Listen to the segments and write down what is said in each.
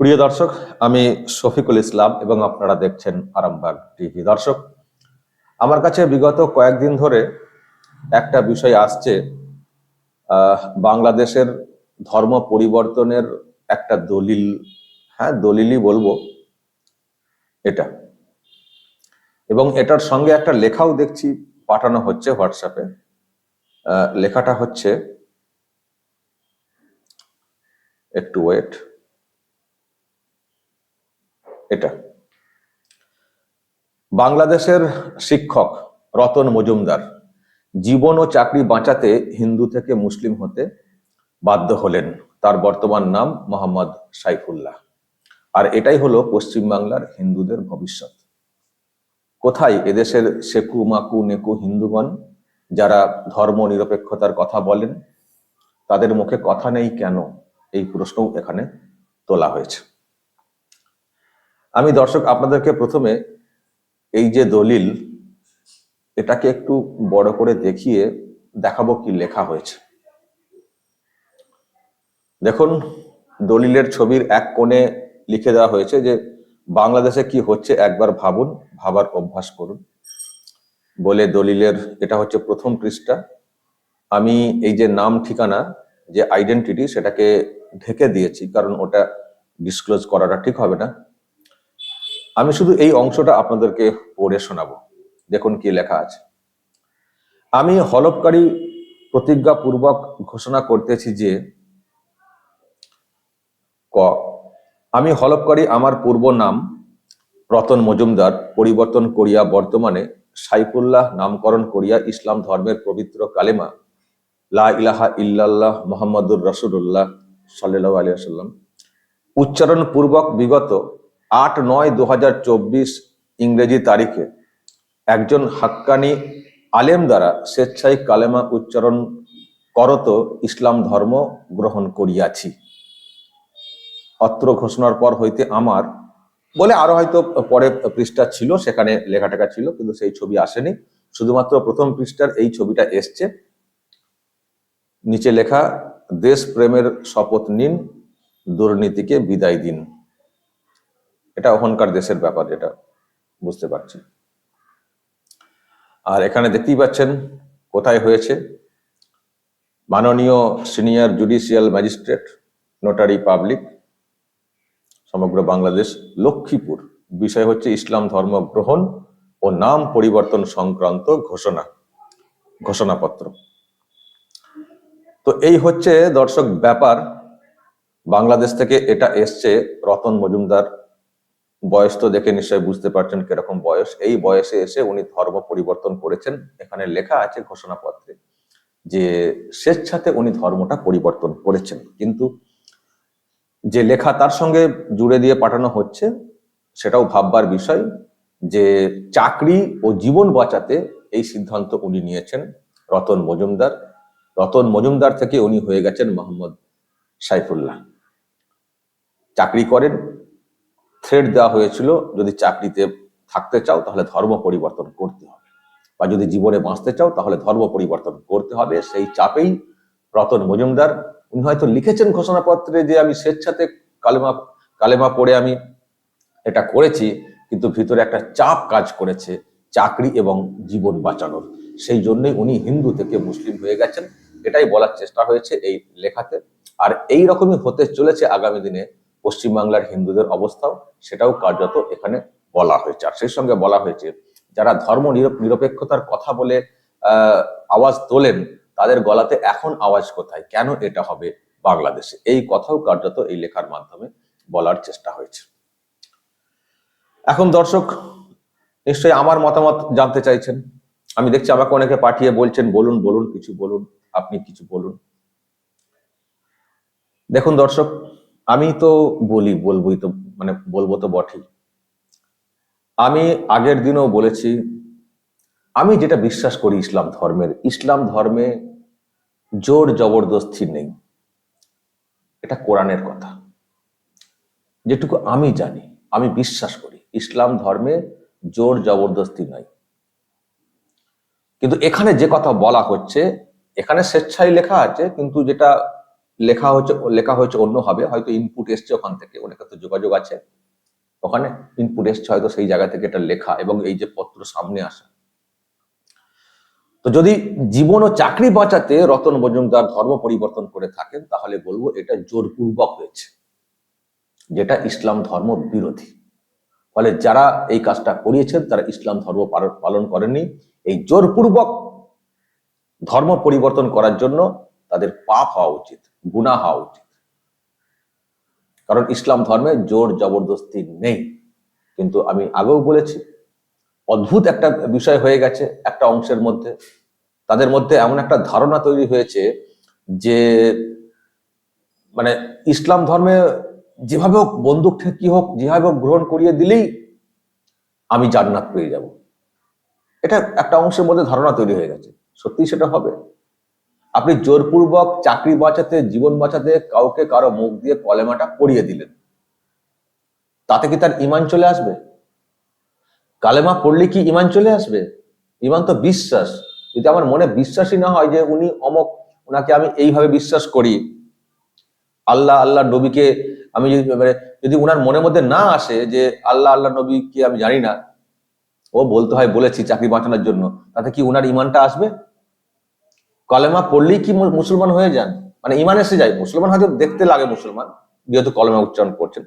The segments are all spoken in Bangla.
প্রিয় দর্শক, আমি শফিকুল ইসলাম এবং আপনারা দেখছেন আরামবাগ টিভি। দর্শক, আমার কাছে বিগত কয়েকদিন ধরে একটা বিষয় আসছে বাংলাদেশের ধর্ম পরিবর্তনের একটা দলিল হ্যাঁ দলিলই বলব, এটা। এবং এটার সঙ্গে একটা লেখাও দেখছি, পাঠানো হচ্ছে হোয়াটসঅ্যাপে। লেখাটা হচ্ছে, একটু ওয়েট এটা। বাংলাদেশের শিক্ষক রতন মজুমদার জীবন ও চাকরি বাঁচাতে হিন্দু থেকে মুসলিম হতে বাধ্য হলেন। তার বর্তমান নাম মোহাম্মদ সাইফুল্লাহ। আর এটাই হলো পশ্চিমবাংলার হিন্দুদের ভবিষ্যৎ। কোথায় এদেশের সেকু মাকু, নেকু হিন্দুগণ যারা ধর্ম নিরপেক্ষতার কথা বলেন, তাদের মুখে কথা নেই কেন? এই প্রশ্নও এখানে তোলা হয়েছে। আমি দর্শক, আপনাদেরকে প্রথমে এই যে দলিল, এটাকে একটু বড় করে দেখিয়ে দেখাবো কি লেখা হয়েছে। দেখুন, দলিলের ছবির এক কোণে লিখে দেওয়া হয়েছে যে, বাংলাদেশে কি হচ্ছে একবার ভাবুন, ভাবার অভ্যাস করুন। বলে দলিলের, এটা হচ্ছে প্রথম পৃষ্ঠা। আমি এই যে নাম ঠিকানা, যে আইডেন্টিটি সেটাকে ঢেকে দিয়েছি, কারণ ওটা ডিসক্লোজ করাটা ঠিক হবে না। আমি শুধু এই অংশটা আপনাদেরকে পড়ে শোনাবো। দেখুন কি লেখা আছে। আমি হলফকারী প্রতিজ্ঞাপূর্বক ঘোষণা করতেছি যে, ক, আমি হলফকারী আমার পূর্ব নাম রতন মজুমদার পরিবর্তন করিয়া বর্তমানে সাইফুল্লাহ নামকরণ করিয়া ইসলাম ধর্মের পবিত্র কালেমা লা ইলাহা ইল্লাল্লাহ মোহাম্মদুর রসুল্লাহ সাল্লাহ আলিয়া সাল্লাম উচ্চারণ পূর্বক বিগত আট নয় দু ইংরেজি তারিখে একজন হাক্কানি আলেম দ্বারা স্বেচ্ছায় কালেমা উচ্চারণ করত ইসলাম ধর্ম গ্রহণ করিয়াছি। অত্র ঘোষণার পর হইতে আমার, বলে আরও হয়তো পরে পৃষ্ঠা ছিল, সেখানে লেখাটেখা ছিল, কিন্তু সেই ছবি আসেনি। শুধুমাত্র প্রথম পৃষ্ঠার এই ছবিটা এসছে। নিচে লেখা, দেশ প্রেমের শপথ নিন, দুর্নীতিকে বিদায় দিন। এটা ওখানকার দেশের ব্যাপার যেটা বুঝতে পারছি। আর এখানে দেখতেই পাচ্ছেন কোথায় হয়েছে। মাননীয় senior judicial magistrate, notary public, সমগ্র বাংলাদেশ, লক্ষ্মীপুর। বিষয় হচ্ছে ইসলাম ধর্ম গ্রহণ ও নাম পরিবর্তন সংক্রান্ত ঘোষণা, ঘোষণাপত্র। তো এই হচ্ছে দর্শক ব্যাপার। বাংলাদেশ থেকে এটা এসছে রতন মজুমদার বয়স তো দেখে নিশ্চয় বুঝতে পারছেন কীরকম বয়স। এই বয়সে এসে উনি ধর্ম পরিবর্তন করেছেন। এখানে লেখা আছে ঘোষণাপত্রে যে স্বেচ্ছাতে উনি ধর্মটা পরিবর্তন করেছেন। কিন্তু যে লেখা তার সঙ্গে জুড়ে দিয়ে পাঠানো হচ্ছে, সেটাও ভাববার বিষয় যে চাকরি ও জীবন বাঁচাতে এই সিদ্ধান্ত উনি নিয়েছেন রতন মজুমদার। রতন মজুমদার থেকে উনি হয়ে গেছেন মোহাম্মদ সাইফুল্লাহ। চাকরি করেন থ্রেড দেওয়া হয়েছিল, যদি চাকরিতে থাকতে চাও তাহলে ধর্ম পরিবর্তন করতে হবে। বা যদি জীবনে বাঁচতে চাও তাহলে ধর্ম পরিবর্তন করতে হবে। সেই চাপেই রতন মজুমদার, উনি হয়তো লিখেছেন ঘোষণাপত্রে যে আমি স্বেচ্ছাতে কালেমা কালেমা পড়ে আমি এটা করেছি, কিন্তু ভিতরে একটা চাপ কাজ করেছে চাকরি এবং জীবন বাঁচানোর। সেই জন্যই উনি হিন্দু থেকে মুসলিম হয়ে গেছেন। এটাই বলার চেষ্টা হয়েছে এই লেখাতে। আর এই রকমই হতে চলেছে আগামী দিনে পশ্চিমবাংলার হিন্দুদের অবস্থাও সেটাও কার্যত এখানে বলা হয়েছে। আর সেই সঙ্গে বলা হয়েছে, যারা ধর্ম নিরপ- নিরপেক্ষতার কথা বলে আওয়াজ তোলেন, তাদের গলাতে এখন আওয়াজ কোথায়? কেন এটা হবে বাংলাদেশে? এই কথাও কার্যত এই লেখার মাধ্যমে বলার চেষ্টা হয়েছে। এখন দর্শক, নিশ্চয়ই আমার মতামত জানতে চাইছেন। আমি দেখছি আমাকে অনেকে পাঠিয়ে বলছেন, বলুন বলুন, কিছু বলুন, আপনি কিছু বলুন। দেখুন দর্শক আমি তো বলি, বলবোই তো মানে বলব তো বটেই। আমি আগের দিনও বলেছি, আমি যেটা বিশ্বাস করি ইসলাম ধর্মের, ইসলাম ধর্মে জোর জবরদস্তি নেই। এটা কোরআনের কথা। যেটুকু আমি জানি, আমি বিশ্বাস করি, ইসলাম ধর্মে জোর জবরদস্তি নাই। কিন্তু এখানে যে কথা বলা হচ্ছে, এখানে স্বেচ্ছায় লেখা আছে, কিন্তু যেটা লেখা হচ্ছে, লেখা হয়েছে অন্যভাবে হয়তো ইনপুট এসছে ওখান থেকে অনেকের তো যোগাযোগ আছে। ওখানে ইনপুট এসছে, হয়তো সেই জায়গা থেকে এটা লেখা এবং এই যে পত্র সামনে আসা। তো যদি জীবন ও চাকরি বাঁচাতে রতন মজুমদার ধর্ম পরিবর্তন করে থাকেন, তাহলে বলব এটা জোরপূর্বক হয়েছে। যেটা ইসলাম ধর্ম বিরোধী। ফলে যারা এই কাজটা করিয়েছেন, তারা ইসলাম ধর্ম পালন করেননি। এই জোরপূর্বক ধর্ম পরিবর্তন করার জন্য তাদের পাপ হওয়া উচিত, গুনাহ হওয়া উচিত। কারণ ইসলাম ধর্মে জোর জবরদস্তি নেই। কিন্তু আমি আগেও বলেছি, অদ্ভুত একটা বিষয় হয়ে গেছে একটা অংশের মধ্যে। তাদের মধ্যে এমন একটা ধারণা তৈরি হয়েছে যে মানে ইসলাম ধর্মে যেভাবে হোক বন্দুক কি হোক, যেভাবে হোক গ্রহণ করিয়ে দিলেই আমি জান্নাত পেয়ে যাব। এটা একটা অংশের মধ্যে ধারণা তৈরি হয়ে গেছে। সত্যি সেটা হবে? আপনি জোরপূর্বক চাকরি বাঁচাতে, জীবন বাঁচাতে কাউকে কারও মুখ দিয়ে কলেমাটা পড়িয়ে দিলেন। তাতে কি তার ইমান চলে আসবে? কালেমা পড়লে কি ইমান চলে আসবে? ইমান তো বিশ্বাস। যদি আমার মনে বিশ্বাসই না হয় যে উনি অমক ওনাকে আমি এইভাবে বিশ্বাস করি, আল্লাহ আল্লাহ নবীকে আমি যদি মানে যদি ওনার মনের মধ্যে না আসে যে আল্লাহ আল্লাহ নবীকে আমি জানি না, ও বলতে হয় বলেছি চাকরি বাঁচানোর জন্য, তাতে কি ওনার ইমানটা আসবে? কলেমা পড়লেই কি মুসলমান হয়ে যান? মানে ইমান এসে যায়। মুসলমান হয়তো দেখতে লাগে মুসলমান যেহেতু কলেমা উচ্চারণ করছেন।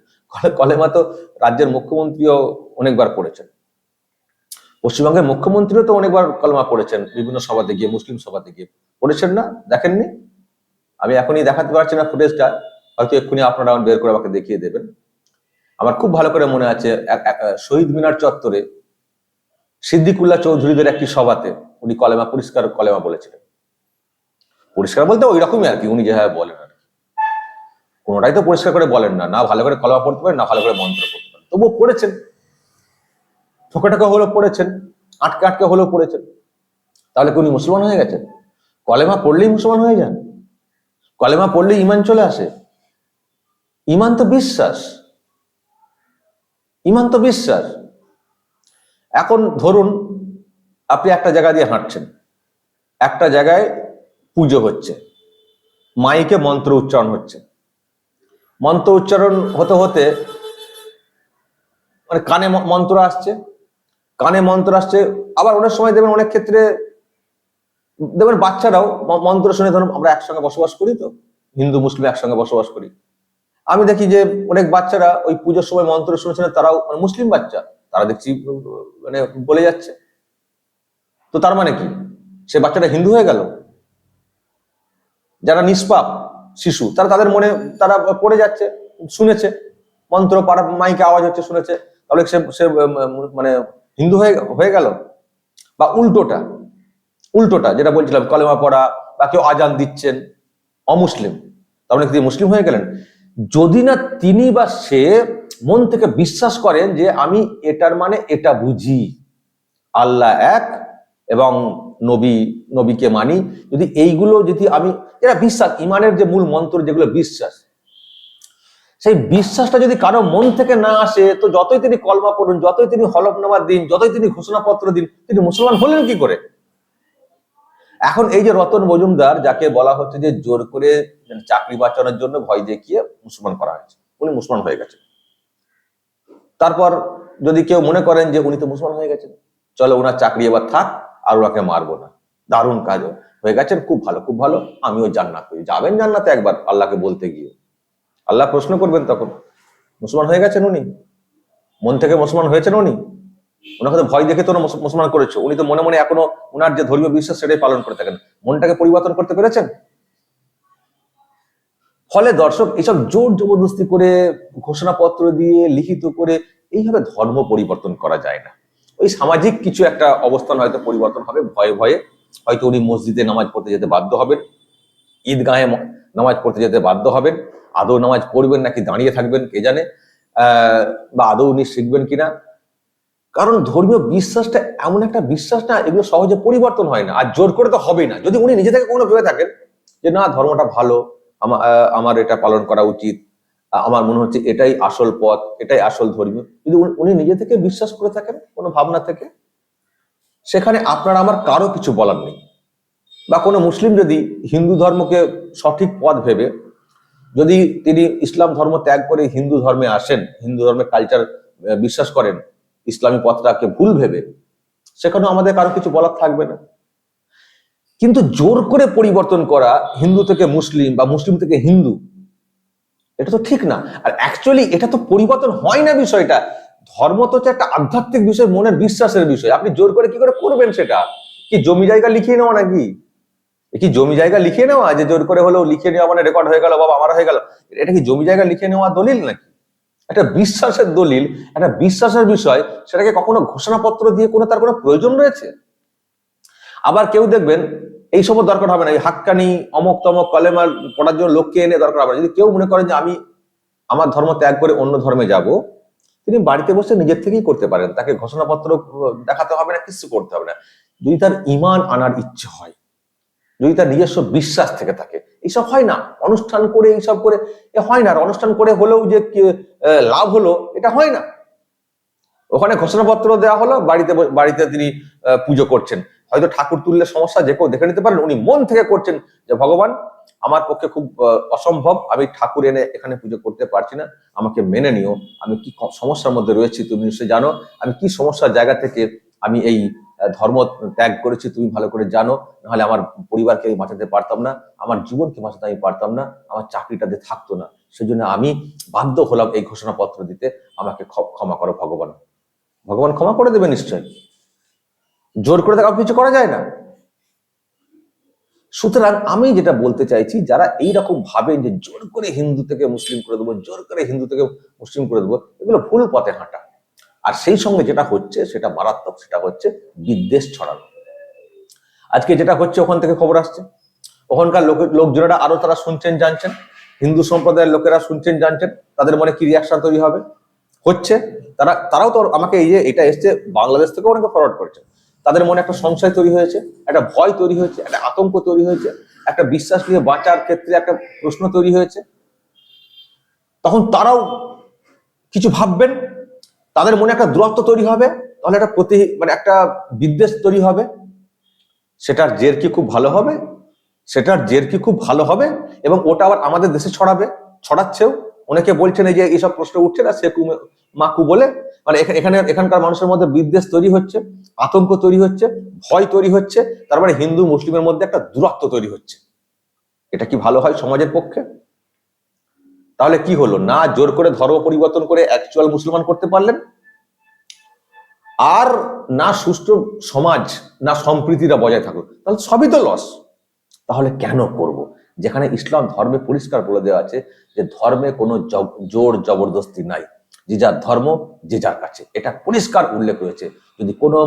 কলেমা তো রাজ্যের মুখ্যমন্ত্রীও অনেকবার পড়েছেন। পশ্চিমবঙ্গের মুখ্যমন্ত্রীও তো অনেকবার কলমা পড়েছেন। বিভিন্ন সভাতে গিয়ে, মুসলিম সভাতে গিয়ে। পড়েছেন না? দেখেননি? আমি এখনই দেখাতে পারছি না ফুটেজটা। হয়তো এক্ষুনি আপনারা বের করে আমাকে দেখিয়ে দেবেন। আমার খুব ভালো করে মনে আছে শহীদ মিনার চত্বরে সিদ্দিকুল্লাহ চৌধুরীদের একটি সভাতে উনি কলেমা পরিষ্কার কলেমা বলেছিলেন। পরিষ্কার বলতে ওই রকমই আর কি, উনি যেভাবে বলেন আর কি। কোনোটাই তো পরিষ্কার করে বলেন না না ভালো করে কলেমা পড়তে পারেন, না ভালো করে মন্ত্র পড়তে পারেন। তবুও পড়েছেন। ঠোকে ঠোকে হলেও পড়েছেন, আটকে আটকে হলেও পড়েছেন। তাহলে কি উনি মুসলমান হয়ে গেছেন? কলেমা পড়লেই মুসলমান হয়ে যান? কলেমা পড়লেই ইমান চলে আসে? ইমান তো বিশ্বাস। ইমান তো বিশ্বাস। এখন ধরুন, আপনি একটা জায়গা দিয়ে হাঁটছেন। একটা জায়গায় পুজো হচ্ছে। মাইকে মন্ত্র উচ্চারণ হচ্ছে। মন্ত্র উচ্চারণ হতে হতে মানে কানে মন্ত্র আসছে। কানে মন্ত্র আসছে। আবার অনেক সময় দেখবেন অনেক ক্ষেত্রে দেখবেন বাচ্চারাও মন্ত্র শুনে ধরুন আমরা একসঙ্গে বসবাস করি তো, হিন্দু, মুসলিম একসঙ্গে বসবাস করি। আমি দেখি যে অনেক বাচ্চারা ওই পুজোর সময় মন্ত্র শুনে শুনে তারাও মানে মুসলিম বাচ্চা, তারা দেখছি মানে বলে যাচ্ছে। তো তার মানে কি? সে বাচ্চাটা হিন্দু হয়ে গেল যারা নিষ্পাপ শিশু, তারা তাদের মনে, তারা পড়ে যাচ্ছে, শুনেছে, মন্ত্র পাড়া মাইকে আওয়াজ হচ্ছে, শুনেছে, তাহলে সে সে মানে হিন্দু হয়ে হয়ে গেল? বা উল্টোটা উল্টোটা, যেটা বলছিলাম, কলেমা পড়া, বা কেউ আজান দিচ্ছেন, অমুসলিম মানে তিনি মুসলিম হয়ে গেলেন? যদি না তিনি বা সে মন থেকে বিশ্বাস করেন যে আমি এটার মানে এটা বুঝি, আল্লাহ এক এবং নবী, নবীকে মানি। যদি এইগুলো যদি আমি, এরা বিশ্বাস, ইমানের যে মূল মন্ত্র যেগুলো বিশ্বাস। সেই বিশ্বাসটা যদি কারও মন থেকে না আসে, তো যতই তিনি কলমা পড়ুন, যতই তিনি হলফনামা দিন, যতই তিনি ঘোষণাপত্র দিন, তিনি মুসলমান হলেন কি করে? এখন এই যে রতন মজুমদার, যাকে বলা হচ্ছে যে জোর করে চাকরি বাঁচানোর জন্য ভয় দেখিয়ে মুসলমান করা হয়েছে, উনি মুসলমান হয়ে গেছেন। তারপর যদি কেউ মনে করেন যে উনি তো মুসলমান হয়ে গেছেন, চলো ওনার চাকরি এবার থাক আর ওনাকে মারবো না। দারুণ কাজ হয়ে গেছেন খুব ভালো খুব ভালো, আমিও জান্নাত করি যাবেন জান্নাতে একবার, আল্লাহকে বলতে গিয়ে। আল্লাহ প্রশ্ন করবেন তখন, মুসলমান হয়ে গেছেন উনি? মন থেকে মুসলমান হয়েছেন উনি? ওনাকে তো ভয় দেখে তো মুসলমান করেছে। উনি তো মনে মনে এখনও ওনার যে ধর্মীয় বিশ্বাস সেটাই পালন করে থাকেন। মনটাকে পরিবর্তন করতে পেরেছেন? ফলে দর্শক, এসব জোর জবরদস্তি করে ঘোষণাপত্র দিয়ে, লিখিত করে, এইভাবে ধর্ম পরিবর্তন করা যায় না। ওই সামাজিক কিছু একটা অবস্থান হয়তো পরিবর্তন হবে, ভয়ে ভয়ে। হয়তো উনি মসজিদে নামাজ পড়তে যেতে বাধ্য হবেন, ঈদগাহে নামাজ পড়তে যেতে বাধ্য হবেন, আদৌ নামাজ পড়বেন নাকি দাঁড়িয়ে থাকবেন কে জানে বা আদৌ উনি শিখবেন কিনা। কারণ ধর্মীয় বিশ্বাসটা এমন একটা বিশ্বাস না, এগুলো সহজে পরিবর্তন হয় না। আর জোর করে তো হবেই না। যদি উনি নিজে থেকে কোনো ভেবে থাকেন যে, না, ধর্মটা ভালো আমার এটা পালন করা উচিত আমার মনে হচ্ছে এটাই আসল পথ, এটাই আসল ধর্মীয়। যদি উনি- নিজে থেকে বিশ্বাস করে থাকেন, কোনো ভাবনা থেকে, সেখানে আপনার আমার কারও কিছু বলার নেই। বা কোনো মুসলিম যদি হিন্দু ধর্মকে সঠিক পথ ভেবে, যদি তিনি ইসলাম ধর্ম ত্যাগ করে হিন্দু ধর্মে আসেন, হিন্দু ধর্মের কালচার বিশ্বাস করেন, ইসলামী পথটাকে ভুল ভেবে, সেখানেও আমাদের কারও কিছু বলার থাকবে না। কিন্তু জোর করে পরিবর্তন করা হিন্দু থেকে মুসলিম বা মুসলিম থেকে হিন্দু এটা তো ঠিক না। আর অ্যাকচুয়ালি এটা তো পরিবর্তন হয় না বিষয়টা। ধর্ম তো হচ্ছে একটা আধ্যাত্মিক বিষয়, মনের বিশ্বাসের বিষয়। আপনি জোর করে কি করে করবেন সেটা? কি জমি জায়গা লিখিয়ে নেওয়া নাকি? কি জমি জায়গা লিখিয়ে নেওয়া? যে জোর করে হলেও লিখে নেওয়া মানে রেকর্ড হয়ে গেল, বাবা আমার হয়ে গেল। এটা কি জমি জায়গা লিখে নেওয়া দলিল নাকি? একটা বিশ্বাসের দলিল, একটা বিশ্বাসের বিষয়, সেটাকে কখনো ঘোষণাপত্র দিয়ে কোনো তার কোনো প্রয়োজন রয়েছে? আবার কেউ দেখবেন এই সব দরকার হবে না, এই হাক্কানি, অমক তমক কলেমার পড়ার জন্য লোককে এনে দরকার হবে। যদি কেউ মনে করেন যে আমি আমার ধর্ম ত্যাগ করে অন্য ধর্মে যাব, তিনি বাড়িতে বসে নিজের থেকেই করতে পারেন। তাকে ঘোষণাপত্র দেখাতে হবে না, কিছু করতে হবে না। যদি তার ইমান আনার ইচ্ছে হয়, যদি তার নিজস্ব বিশ্বাস থেকে থাকে এইসব হয় না। অনুষ্ঠান করে, এইসব করে, এ হয় না। আর অনুষ্ঠান করে হলেও যে লাভ হলো, এটা হয় না। ওখানে ঘোষণাপত্র দেওয়া হলো, বাড়িতে বাড়িতে তিনি পুজো করছেন। হয়তো ঠাকুর তুললে সমস্যা যে কেউ দেখে নিতে পারেন, উনি মন থেকে করছেন যে, ভগবান, আমার পক্ষে খুব অসম্ভব, আমি ঠাকুর এনে এখানে পুজো করতে পারছি না, আমাকে মেনে নিও, আমি কি সমস্যার মধ্যে রয়েছি তুমি নিশ্চয়ই জানো, আমি কি সমস্যার জায়গা থেকে আমি এই ধর্ম ত্যাগ করেছি তুমি ভালো করে জানো, নাহলে আমার পরিবারকে আমি বাঁচাতে পারতাম না, আমার জীবনকে বাঁচাতে আমি পারতাম না, আমার চাকরিটাতে থাকতো না, সেজন্য আমি বাধ্য হলাম এই ঘোষণাপত্র দিতে, আমাকে ক্ষমা করো ভগবান। ভগবান ক্ষমা করে দেবে নিশ্চয় জোর করে তাকে কিছু করা যায় না। সুতরাং আমি যেটা বলতে চাইছি, যারা এইরকম ভাবে যে জোর করে হিন্দু থেকে মুসলিম করে দেবো, জোর করে হিন্দু থেকে মুসলিম করে দেবো, এগুলো ভুল পথে হাঁটা। আর সেই সঙ্গে যেটা হচ্ছে, সেটা মারাত্মক, সেটা হচ্ছে বিদ্বেষ ছড়ানো। আজকে যেটা হচ্ছে, ওখান থেকে খবর আসছে। ওখানকার লোক, লোকজনেরা আরও তারা শুনছেন, জানছেন। হিন্দু সম্প্রদায়ের লোকেরা শুনছেন, জানছেন। তাদের মনে কি রিয়াকশন তৈরি হবে? হচ্ছে, তারা, তারাও তো আমাকে এই যে, এটা এসছে, বাংলাদেশ থেকে অনেকে ফরওয়ার্ড করেছে। তাদের মনে একটা সংশয় তৈরি হয়েছে, একটা ভয় তৈরি হয়েছে, একটা আতঙ্ক তৈরি হয়েছে, একটা বিশ্বাস নিয়ে বাঁচার ক্ষেত্রে একটা প্রশ্ন তৈরি হয়েছে। তখন তারাও কিছু ভাববেন, তাদের মনে একটা দূরত্ব তৈরি হবে, তাহলে একটা প্রতি মানে একটা বিদ্বেষ তৈরি হবে। সেটার জের কি খুব ভালো হবে? সেটার জের কি খুব ভালো হবে? এবং ওটা আবার আমাদের দেশে ছড়াবে, ছড়াচ্ছেও। অনেকে বলছেন যে এইসব প্রশ্ন উঠছে না সে কু- মাকু বলে। মানে এখা- এখানে এখানকার মানুষের মধ্যে বিদ্বেষ তৈরি হচ্ছে, আতঙ্ক তৈরি হচ্ছে, ভয় তৈরি হচ্ছে, তার মানে হিন্দু, মুসলিমের মধ্যে একটা দূরত্ব তৈরি হচ্ছে। এটা কি ভালো হয় সমাজের পক্ষে? তাহলে কি হলো? না জোর করে ধর্ম পরিবর্তন করে অ্যাকচুয়াল মুসলমান করতে পারলেন? আর না সুষ্ঠু সমাজ, না সম্প্রীতিটা বজায় থাকুক, তাহলে সবই তো লস তাহলে কেন করব? যেখানে ইসলাম ধর্মে পরিষ্কার বলে দেওয়া আছে যে ধর্মে কোনো জোর জবরদস্তি নাই। যে যার ধর্ম, যে যার কাছে। এটা পরিষ্কার উল্লেখ রয়েছে। যদি কোনো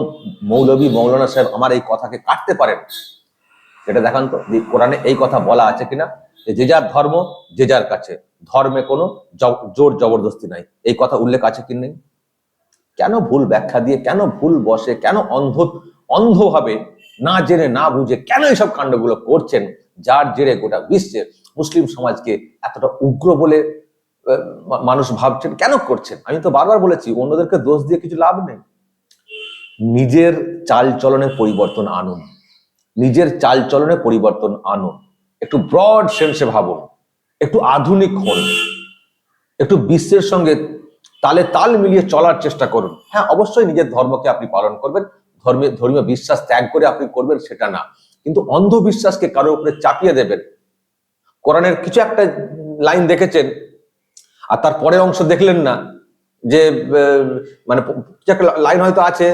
মৌলবী মৌলানা সাহেব আমার এই কথাকে কাটতে পারেন এটা দেখান তো, যে কোরআনে এই কথা বলা আছে কিনা? যে যে যার ধর্ম, যে যার কাছে। ধর্মে কোনো জোর জবরদস্তি নাই। এই কথা উল্লেখ আছে কি নেই? কেন ভুল ব্যাখ্যা দিয়ে, কেন ভুল বসে, কেন অন্ধ অন্ধভাবে না জেনে, না বুঝে, কেন এইসব কাণ্ডগুলো করছেন? যার জেরে গোটা বিশ্বের মুসলিম সমাজকে এতটা উগ্র বলে মানুষ ভাবছেন, কেন করছেন? আমি তো বারবার বলেছি, অন্যদেরকে দোষ দিয়ে কিছু লাভ নেই। নিজের চাল চলনে পরিবর্তন আনুন। নিজের চাল চলনে পরিবর্তন আনুন। একটু ব্রড সেন্সে ভাবুন। একটু আধুনিক হন। একটু বিশ্বের সঙ্গে তালে তাল মিলিয়ে চলার চেষ্টা করুন। হ্যাঁ অবশ্যই নিজের ধর্মকে আপনি পালন করবেন। ধর্মীয় ধর্মীয় বিশ্বাস ত্যাগ করে আপনি করবেন সেটা না। কিন্তু অন্ধবিশ্বাসকে কারোর উপরে চাপিয়ে দেবেন। কোরআনের কিছু একটা লাইন দেখেছেন, আর তার পরের অংশ দেখলেন না, যে মানে কিছু একটা লাইন হয়তো আছে,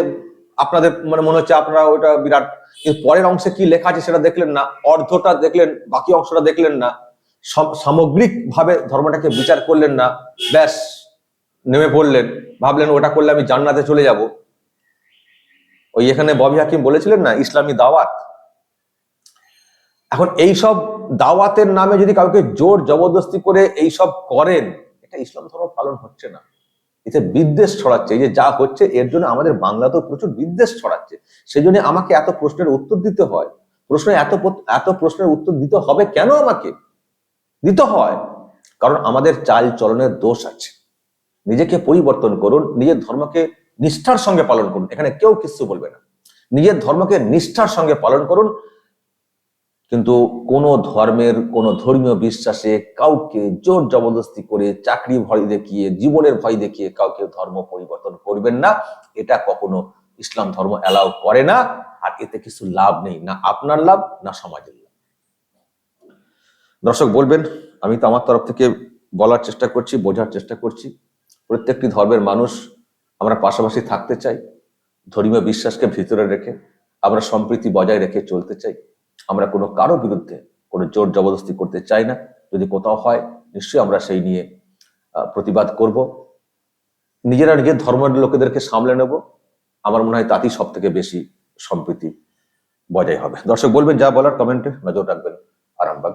আপনাদের মানে মনে হচ্ছে আপনারা ওটা বিরাট, কিন্তু পরের অংশে কি লেখা আছে সেটা দেখলেন না, অর্ধটা দেখলেন, বাকি অংশটা দেখলেন না সামগ্রিক ভাবে ধর্মটাকে বিচার করলেন না, ব্যাস, নেমে পড়লেন, ভাবলেন ওটা করলে আমি জান্নাতে চলে যাব। ওই এখানে ববি হাকিম বলেছিলেন না, ইসলামী দাওয়াত। এখন এই সব দাওয়াতের নামে যদি কাউকে জোর জবরদস্তি করে এই সব করেন, এটা ইসলাম ধর্ম পালন হচ্ছে না। এতে বিদ্বেষ ছড়াচ্ছে। এই যে যা হচ্ছে, এর জন্য আমাদের বাংলাতেও প্রচুর বিদ্বেষ ছড়াচ্ছে। সেই জন্য আমাকে এত প্রশ্নের উত্তর দিতে হয়। প্রশ্ন এত এত প্রশ্নের উত্তর দিতে হবে কেন আমাকে? দিতে হয়। কারণ আমাদের চাল চলনের দোষ আছে। নিজেকে পরিবর্তন করুন, নিজের ধর্মকে নিষ্ঠার সঙ্গে পালন করুন। এখানে কেউ কিছু বলবে না। নিজের ধর্মকে নিষ্ঠার সঙ্গে পালন করুন কিন্তু কোনো ধর্মের, কোনো ধর্মীয় বিশ্বাসে কাউকে জোর জবরদস্তি করে চাকরি ভয় দেখিয়ে, জীবনের ভয় দেখিয়ে কাউকে ধর্ম পরিবর্তন করবেন না। এটা কখনো ইসলাম ধর্ম অ্যালাউ করে না, আর এতে কিছু লাভ নেই, না আপনার লাভ, না সমাজের লাভ। দর্শক বলবেন, আমি তো আমার তরফ থেকে বলার চেষ্টা করছি, বোঝার চেষ্টা করছি। প্রত্যেকটি ধর্মের মানুষ আমরা পাশাপাশি থাকতে চাই, ধর্মীয় বিশ্বাসকে ভিতরে রেখে, আমরা সম্প্রীতি বজায় রেখে চলতে চাই। আমরা কোনো কারও বিরুদ্ধে কোনো জোর জবরদস্তি করতে চাই না। যদি কোথাও হয়, নিশ্চয়ই আমরা সেই নিয়ে প্রতিবাদ করব। নিজেরা নিজের ধর্মের লোকেদেরকে সামলে নেব। আমার মনে হয় তাতেই সব থেকে বেশি সম্প্রীতি বজায় হবে। দর্শক বলবেন যা বলার, কমেন্টে নজর রাখবেন আরামবাগ।